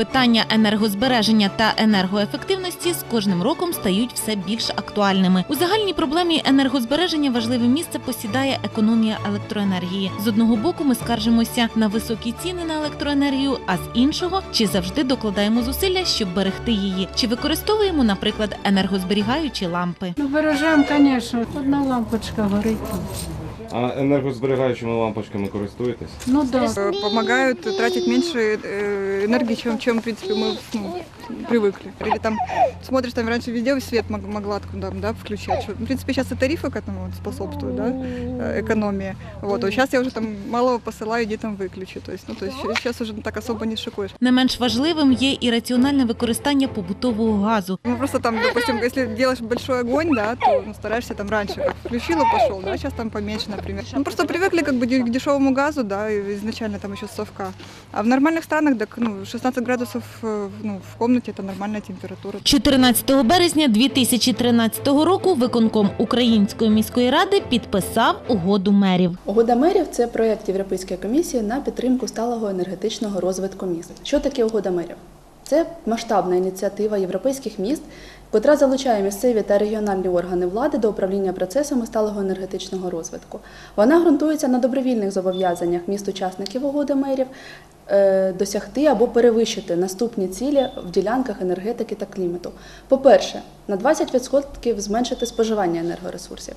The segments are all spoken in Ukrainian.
Питання енергозбереження та енергоефективності з кожним роком стають все більш актуальними. У загальній проблемі енергозбереження важливе місце посідає економія електроенергії. З одного боку, ми скаржимося на високі ціни на електроенергію, а з іншого чи завжди докладаємо зусилля, щоб берегти її, чи використовуємо, наприклад, енергозберігаючі лампи. Ну, бережем, звісно, одна лампочка горить. А енергозберігаючими лампочками користуєтесь? Ну да. Э, помогают тратить меньше э, энергии, чем, чем в принципе, мы ну, привыкли. Или там смотришь, там раньше везде свет мог- могла откуда, да, включать. Что, В принципе, сейчас и тарифы к этому вот способствуют, да, э, экономии. Вот, а сейчас я уже там малого посылаю, иди там выключи. То есть, ну, то есть сейчас уже так особо не шикуешь. Не менш важливим є і раціональне використання побутового газу. Ну, просто там, допустим, если делаешь большой огонь, да, то ну, стараешься там раньше как включил и пошел, да, сейчас там поменьше, например. Ну, просто привыкли как бы де- к дешевому газу, да, и изначально там еще с совка. А в нормальных странах, так, ну, 16 градусов э, в- ну, в комнате это нормальная температура. 14 березня 2013 року виконком Української міської ради підписав угоду мерів. Угода мерів це проєкт Європейської комісії на підтримку сталого енергетичного розвитку міст. Що таке угода мерів? Це масштабна ініціатива європейських міст, котра залучає місцеві та регіональні органи влади до управління процесами сталого енергетичного розвитку. Вона ґрунтується на добровільних зобов'язаннях міст-учасників угоди мерів е, досягти або перевищити наступні цілі в ділянках енергетики та клімату. По-перше, на 20% зменшити споживання енергоресурсів.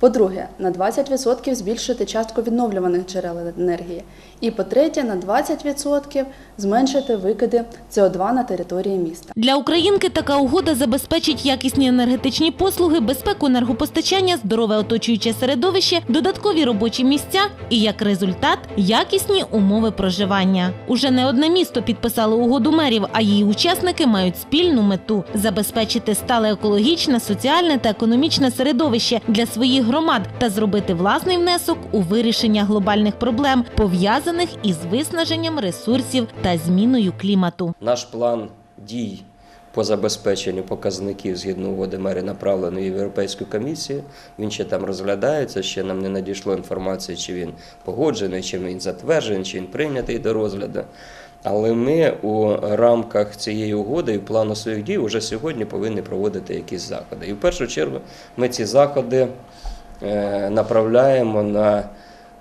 По-друге, на 20% збільшити частку відновлюваних джерел енергії. І по-третє, на 20% зменшити викиди СО2 на території міста. Для українки така угода забезпечить якісні енергетичні послуги, безпеку енергопостачання, здорове оточуюче середовище, додаткові робочі місця і як результат якісні умови проживання. Уже не одне місто підписало угоду мерів, а її учасники мають спільну мету забезпечити стале екологічне, соціальне та економічне середовище для своїх громад та зробити власний внесок у вирішення глобальних проблем, пов'язаних із виснаженням ресурсів та зміною клімату. Наш план дій по забезпеченню показників згідно угоди мери направлений в Європейську комісію. Він ще там розглядається, ще нам не надійшло інформації, чи він погоджений, чи він затверджений, чи він прийнятий до розгляду. Але ми у рамках цієї угоди і плану своїх дій вже сьогодні повинні проводити якісь заходи. І в першу чергу ми ці заходи направляємо на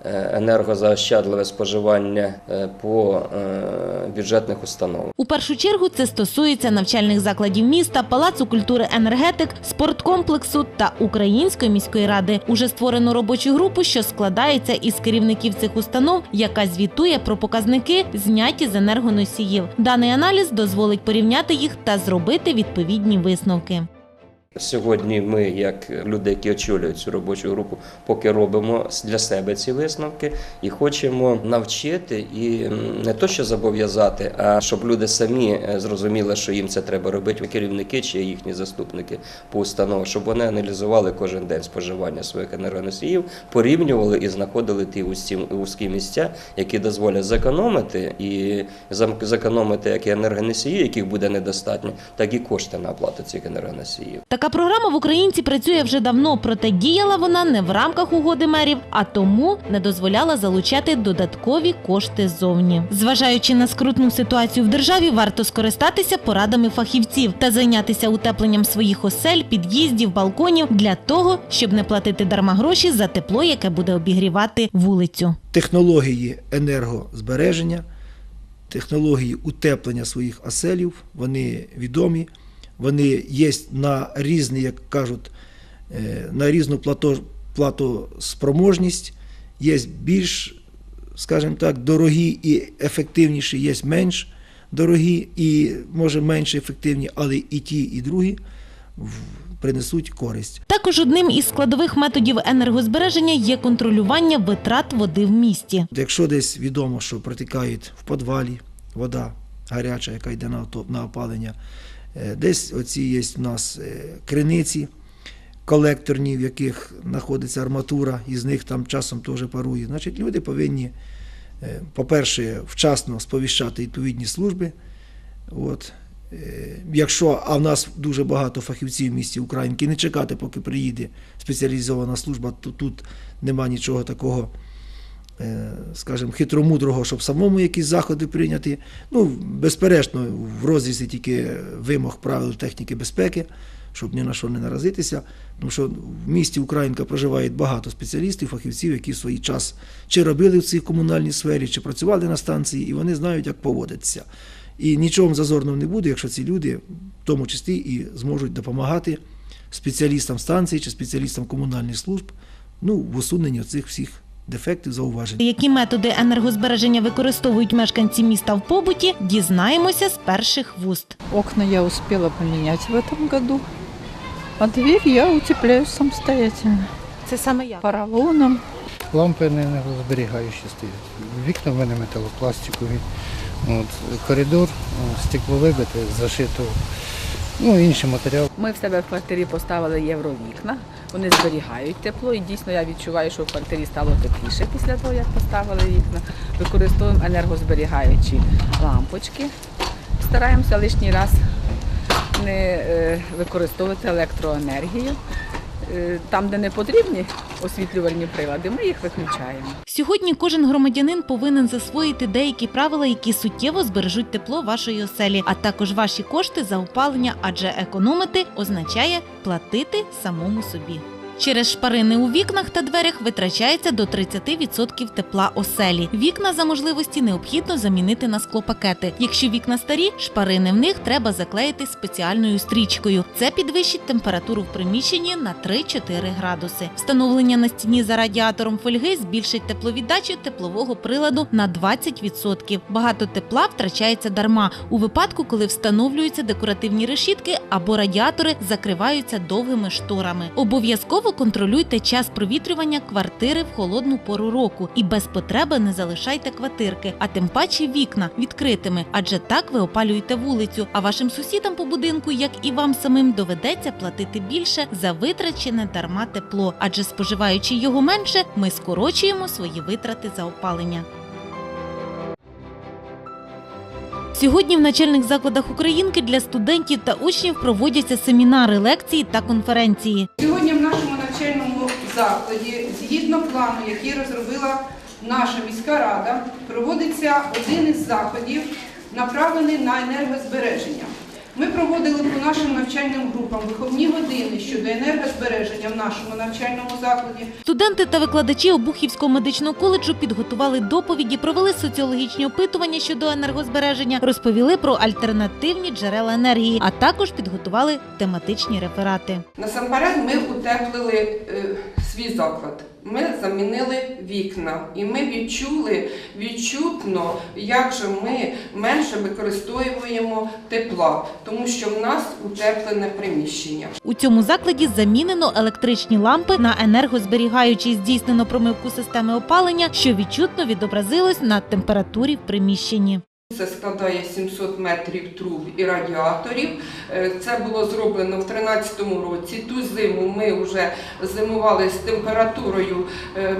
е, енергозаощадливе споживання е, по е, бюджетних установах. У першу чергу це стосується навчальних закладів міста, палацу культури енергетик, спорткомплексу та Української міської ради. Уже створено робочу групу, що складається із керівників цих установ, яка звітує про показники, зняті з енергоносіїв. Даний аналіз дозволить порівняти їх та зробити відповідні висновки. Сьогодні ми, як люди, які очолюють цю робочу групу, поки робимо для себе ці висновки і хочемо навчити і не то, що зобов'язати, а щоб люди самі е, зрозуміли, що їм це треба робити, керівники чи їхні заступники по установах, щоб вони аналізували кожен день споживання своїх енергоносіїв, порівнювали і знаходили ті вузькі, місця, які дозволять зекономити і зекономити як і енергоносії, яких буде недостатньо, так і кошти на оплату цих енергоносіїв. Така програма в Українці працює вже давно, проте діяла вона не в рамках угоди мерів, а тому не дозволяла залучати додаткові кошти ззовні. Зважаючи на скрутну ситуацію в державі, варто скористатися порадами фахівців та зайнятися утепленням своїх осель, під'їздів, балконів для того, щоб не платити дарма гроші за тепло, яке буде обігрівати вулицю. технології енергозбереження, технології утеплення своїх оселів, вони відомі, вони є на різні, як кажуть, е, на різну плато, платоспроможність, є більш, скажімо так, дорогі і ефективніші, є менш дорогі і, може, менш ефективні, але і ті, і другі принесуть користь. Також одним із складових методів енергозбереження є контролювання витрат води в місті. Якщо десь відомо, що протікає в підвалі вода гаряча, яка йде на, опалення, десь оці є в нас е, криниці колекторні, в яких знаходиться арматура, і з них там часом теж парує. Значить, люди повинні, е, по-перше, вчасно сповіщати відповідні служби. От. Е, Якщо, а в нас дуже багато фахівців в місті Українки, не чекати, поки приїде спеціалізована служба, то тут нема нічого такого е, скажімо, хитромудрого, щоб самому якісь заходи прийняти. Ну, безперечно, в розрізі тільки вимог правил техніки безпеки, щоб ні на що не наразитися. Тому що в місті Українка проживає багато спеціалістів, фахівців, які в свій час чи робили в цій комунальній сфері, чи працювали на станції, і вони знають, як поводитися. І нічого зазорного не буде, якщо ці люди, в тому числі, і зможуть допомагати спеціалістам станції чи спеціалістам комунальних служб ну, в усуненні цих всіх дефектів, зауважень. Які методи енергозбереження використовують мешканці міста в побуті, дізнаємося з перших вуст. Окна я успела поменять в этом году, а дверь я утепляю самостоятельно. Це саме як? Поролоном. Лампи не енергозберігаючі стоять. Вікна в мене металопластикові. От, коридор, стекловибите, зашито, ну, інший матеріал. Ми в себе в квартирі поставили євровікна. Вони зберігають тепло, і дійсно я відчуваю, що в квартирі стало тепліше після того, як поставили вікна. Використовуємо енергозберігаючі лампочки. Стараємося лишній раз не е, використовувати електроенергію. Е, Там, де не потрібні освітлювальні прилади, ми їх виключаємо. Сьогодні кожен громадянин повинен засвоїти деякі правила, які суттєво збережуть тепло вашої оселі, а також ваші кошти за опалення, адже економити означає платити самому собі. Через шпарини у вікнах та дверях витрачається до 30% тепла оселі. Вікна за можливості необхідно замінити на склопакети. Якщо вікна старі, шпарини в них треба заклеїти спеціальною стрічкою. Це підвищить температуру в приміщенні на 3-4 градуси. Встановлення на стіні за радіатором фольги збільшить тепловіддачу теплового приладу на 20%. Багато тепла втрачається дарма у випадку, коли встановлюються декоративні решітки або радіатори закриваються довгими шторами. Обов'язково контролюйте час провітрювання квартири в холодну пору року і без потреби не залишайте квартирки, а тим паче вікна відкритими, адже так ви опалюєте вулицю. А вашим сусідам по будинку, як і вам самим, доведеться платити більше за витрачене дарма тепло, адже споживаючи його менше, ми скорочуємо свої витрати за опалення. Сьогодні в начальних закладах Українки для студентів та учнів проводяться семінари, лекції та конференції. Сьогодні навчальному закладі, згідно плану, який розробила наша міська рада, проводиться один із заходів, направлений на енергозбереження. Ми проводили по нашим навчальним групам виховні години щодо енергозбереження в нашому навчальному закладі. Студенти та викладачі Обухівського медичного коледжу підготували доповіді, провели соціологічні опитування щодо енергозбереження, розповіли про альтернативні джерела енергії, а також підготували тематичні реферати. Насамперед ми утеплили е, свій заклад. Ми замінили вікна, і ми відчули відчутно, як же ми менше використовуємо тепла, тому що в нас утеплене приміщення. У цьому закладі замінено електричні лампи на енергозберігаючі, здійснено промивку системи опалення, що відчутно відобразилось на температурі в приміщенні. Це складає 700 метрів труб і радіаторів. Е, Це було зроблено в 2013 році. Ту зиму ми вже зимували з температурою, е,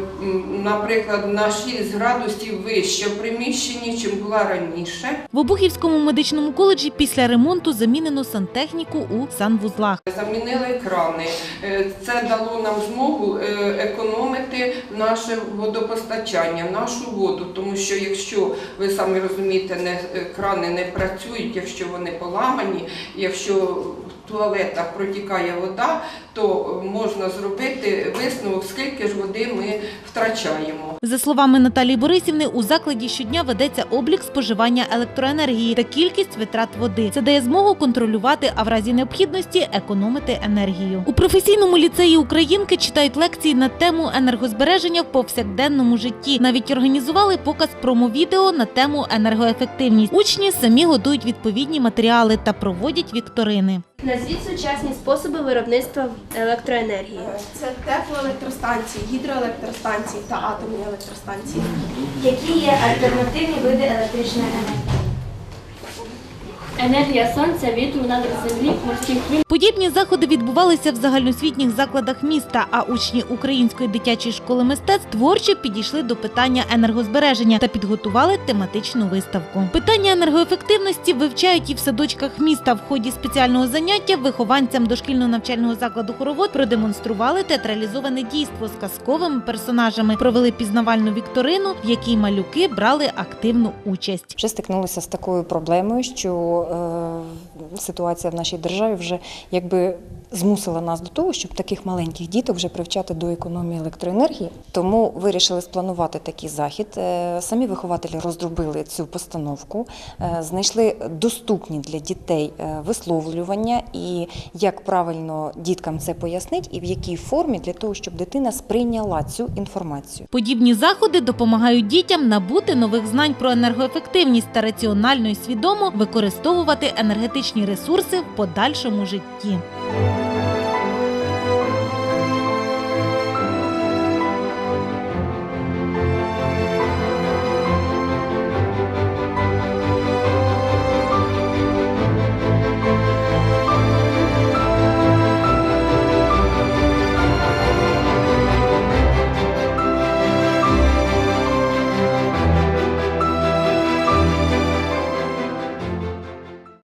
наприклад, на 6 градусів вище в приміщенні, чим була раніше. В Обухівському медичному коледжі після ремонту замінено сантехніку у санвузлах. Замінили крани. Е, Це дало нам змогу економити наше водопостачання, нашу воду, тому що якщо ви самі розумієте, не е, крани не працюють, якщо вони поламані, якщо туалетах протікає вода, то можна зробити висновок, скільки ж води ми втрачаємо. За словами Наталії Борисівни, у закладі щодня ведеться облік споживання електроенергії та кількість витрат води. Це дає змогу контролювати, а в разі необхідності економити енергію. У професійному ліцеї Українки читають лекції на тему енергозбереження в повсякденному житті. Навіть організували показ промо-відео на тему енергоефективність. Учні самі готують відповідні матеріали та проводять вікторини. Назвіть сучасні способи виробництва електроенергії. Це теплоелектростанції, гідроелектростанції та атомні електростанції. Які є альтернативні види електричної енергії? Енергія сонця, вітру, надр землі, морських хвиль. Подібні заходи відбувалися в загальноосвітніх закладах міста, а учні Української дитячої школи мистецтв творчо підійшли до питання енергозбереження та підготували тематичну виставку. Питання енергоефективності вивчають і в садочках міста. В ході спеціального заняття вихованцям дошкільного навчального закладу хоровод продемонстрували театралізоване дійство з казковими персонажами, провели пізнавальну вікторину, в якій малюки брали активну участь. Вже стикнулися з такою проблемою, що ситуація в нашій державі вже якби змусила нас до того, щоб таких маленьких діток вже привчати до економії електроенергії. Тому вирішили спланувати такий захід. Е, Самі вихователі розробили цю постановку, е, знайшли доступні для дітей е, висловлювання і як правильно діткам це пояснить, і в якій формі для того, щоб дитина сприйняла цю інформацію. Подібні заходи допомагають дітям набути нових знань про енергоефективність та раціонально і свідомо використовувати енергетичні ресурси в подальшому житті. thank you